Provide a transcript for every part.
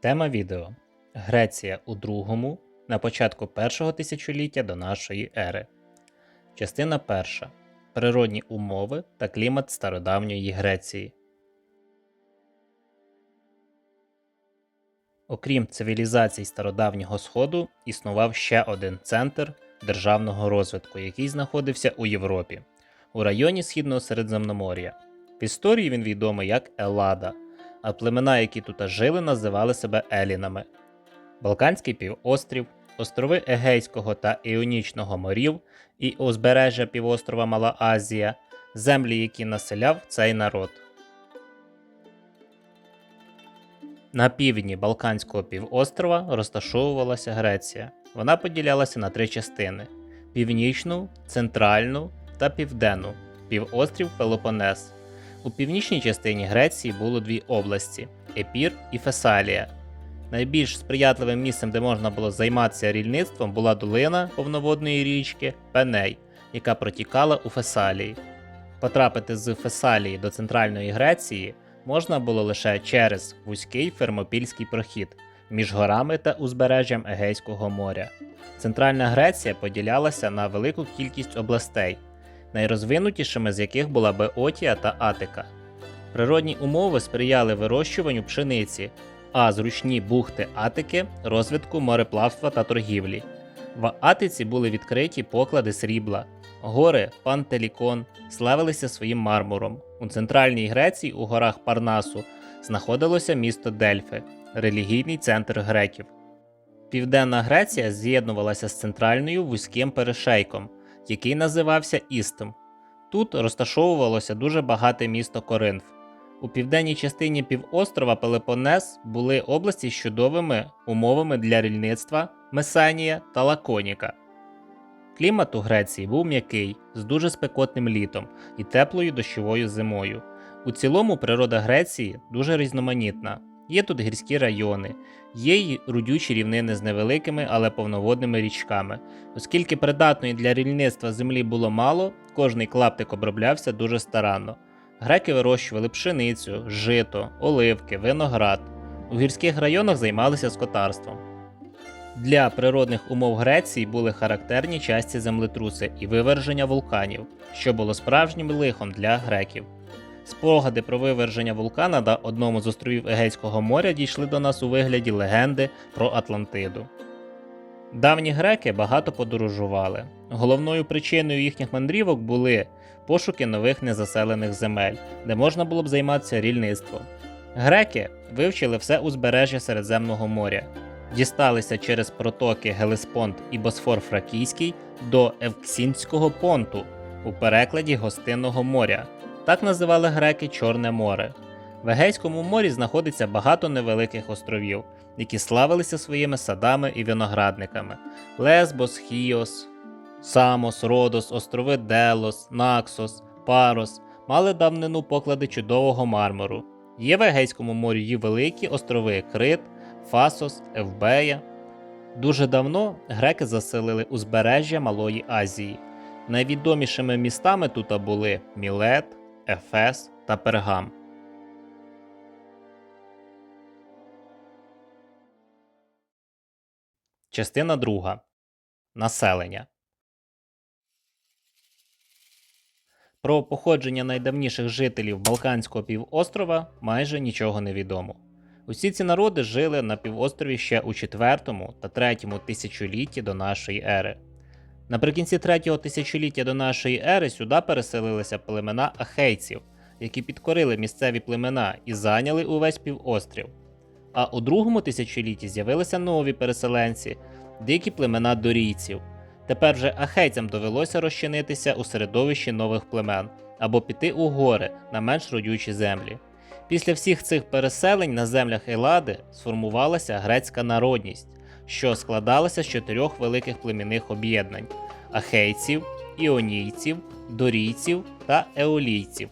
Тема відео Греція у другому на початку першого тисячоліття до нашої ери. Частина перша. Природні умови та клімат стародавньої Греції. Окрім цивілізацій стародавнього Сходу, існував ще один центр державного розвитку, який знаходився у Європі, у районі Східного Середземномор'я. В історії він відомий як Еллада, а племена, які тут жили, називали себе Елінами. Балканський півострів, острови Егейського та Іонічного морів і узбережжя півострова Мала Азія, землі, які населяв цей народ. На півдні Балканського півострова розташовувалася Греція. Вона поділялася на три частини: північну, центральну та південну півострів Пелопонес. У північній частині Греції було дві області Епір і Фесалія. Найбільш сприятливим місцем, де можна було займатися рільництвом, була долина повноводної річки Пеней, яка протікала у Фесалії. Потрапити з Фесалії до центральної Греції можна було лише через вузький фермопільський прохід між горами та узбережжям Егейського моря. Центральна Греція поділялася на велику кількість областей, найрозвинутішими з яких була Беотія та Атика. Природні умови сприяли вирощуванню пшениці, а зручні бухти Атики розвитку мореплавства та торгівлі. В Атиці були відкриті поклади срібла. Гори Пантелікон славилися своїм мармуром. У центральній Греції у горах Парнасу знаходилося місто Дельфи, релігійний центр греків. Південна Греція з'єднувалася з центральною вузьким перешейком, який називався Істом. Тут розташовувалося дуже багате місто Коринф. У південній частині півострова Пелепонес були області з чудовими умовами для рільництва Месанія та Лаконіка. Клімат у Греції був м'який, з дуже спекотним літом і теплою дощовою зимою. У цілому природа Греції дуже різноманітна. Є тут гірські райони, є й рудючі рівнини з невеликими, але повноводними річками. Оскільки придатної для рільництва землі було мало, кожний клаптик оброблявся дуже старанно. Греки вирощували пшеницю, жито, оливки, виноград. У гірських районах займалися скотарством. Для природних умов Греції були характерні часті землетруси і виверження вулканів, що було справжнім лихом для греків. Спогади про виверження вулкана на одному з островів Егейського моря дійшли до нас у вигляді легенди про Атлантиду. Давні греки багато подорожували. Головною причиною їхніх мандрівок були пошуки нових незаселених земель, де можна було б займатися рільництвом. Греки вивчили все узбережжя Середземного моря, дісталися через протоки Гелеспонт і Босфор Фракійський до Евксінського понту у перекладі Гостинного моря. Так називали греки Чорне море. В Егейському морі знаходиться багато невеликих островів, які славилися своїми садами і виноградниками: Лесбос, Хіос, Самос, Родос, острови Делос, Наксос, Парос мали давнину поклади чудового мармуру. Є в Егейському морі й великі острови Крит, Фасос, Евбея. Дуже давно греки заселили узбережжя Малої Азії. Найвідомішими містами тут були Мілет, Ефес та Пергам. Частина 2. Населення. Про походження найдавніших жителів Балканського півострова майже нічого не відомо. Усі ці народи жили на півострові ще у 4 та 3 тисячолітті до нашої ери. Наприкінці 3 тисячоліття до нашої ери сюди переселилися племена ахейців, які підкорили місцеві племена і зайняли увесь півострів. А у другому тисячолітті з'явилися нові переселенці, дикі племена дорійців. Тепер же ахейцям довелося розчинитися у середовищі нових племен або піти у гори на менш родючі землі. Після всіх цих переселень на землях Елади сформувалася грецька народність, що складалася з чотирьох великих племінних об'єднань ахейців, іонійців, дорійців та еолійців.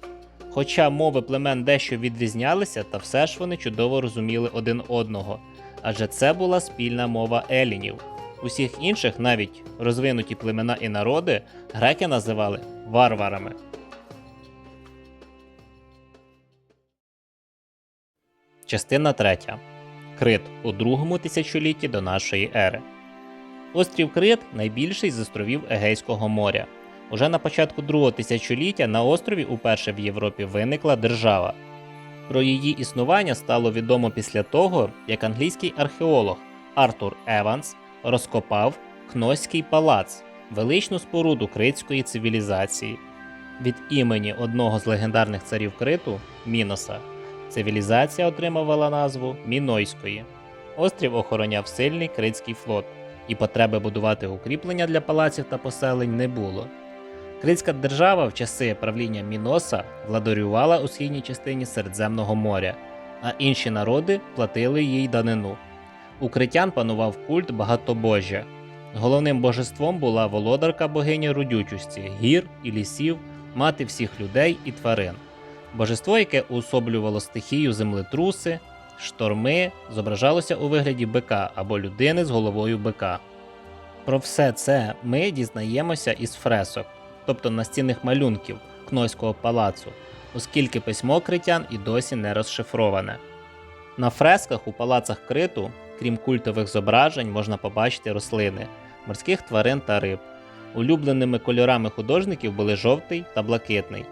Хоча мови племен дещо відрізнялися, та все ж вони чудово розуміли один одного, адже це була спільна мова елінів. Усіх інших, навіть розвинуті племена і народи, греки називали варварами. Частина 3. Крит у другому тисячолітті до нашої ери. Острів Крит найбільший з островів Егейського моря. Уже на початку другого тисячоліття на острові уперше в Європі виникла держава. Про її існування стало відомо після того, як англійський археолог Артур Еванс розкопав Кноський палац, величну споруду критської цивілізації. Від імені одного з легендарних царів Криту Міноса цивілізація отримувала назву Мінойської. Острів охороняв сильний критський флот, і потреби будувати укріплення для палаців та поселень не було. Критська держава в часи правління Міноса владарювала у східній частині Середземного моря, а інші народи платили їй данину. У критян панував культ багатобожжя. Головним божеством була володарка богиня родючості, гір і лісів, мати всіх людей і тварин. Божество, яке уособлювало стихію землетруси, шторми, зображалося у вигляді бика або людини з головою бика. Про все це ми дізнаємося із фресок, тобто настінних малюнків Кнойського палацу, оскільки письмо критян і досі не розшифроване. На фресках у палацах криту, крім культових зображень, можна побачити рослини, морських тварин та риб. Улюбленими кольорами художників були жовтий та блакитний.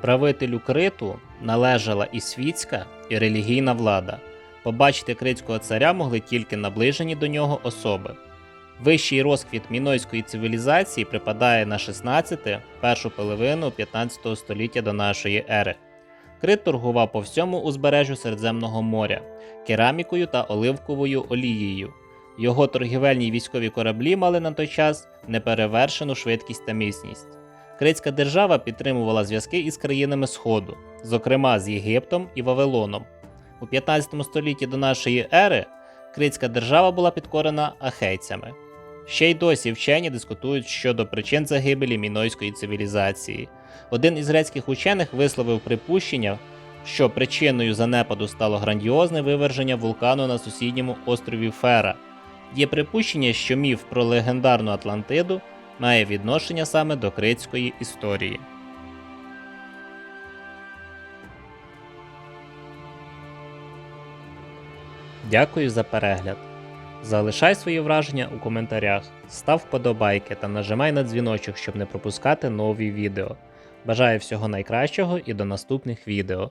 Правителю криту належала і світська, і релігійна влада. Побачити критського царя могли тільки наближені до нього особи. Вищий розквіт мінойської цивілізації припадає на 16 першу половину 15 століття до нашої ери. Крит торгував по всьому узбережжю Середземного моря, керамікою та оливковою олією. Його торгівельні військові кораблі мали на той час неперевершену швидкість та міцність. Критська держава підтримувала зв'язки із країнами Сходу, зокрема з Єгиптом і Вавилоном. У 15 столітті до нашої ери Критська держава була підкорена ахейцями. Ще й досі вчені дискутують щодо причин загибелі мінойської цивілізації. Один із грецьких учених висловив припущення, що причиною занепаду стало грандіозне виверження вулкану на сусідньому острові Фера. Є припущення, що міф про легендарну Атлантиду має відношення саме до критської історії. Дякую за перегляд. Залишай свої враження у коментарях, став вподобайки та нажимай на дзвіночок, щоб не пропускати нові відео. Бажаю всього найкращого і до наступних відео.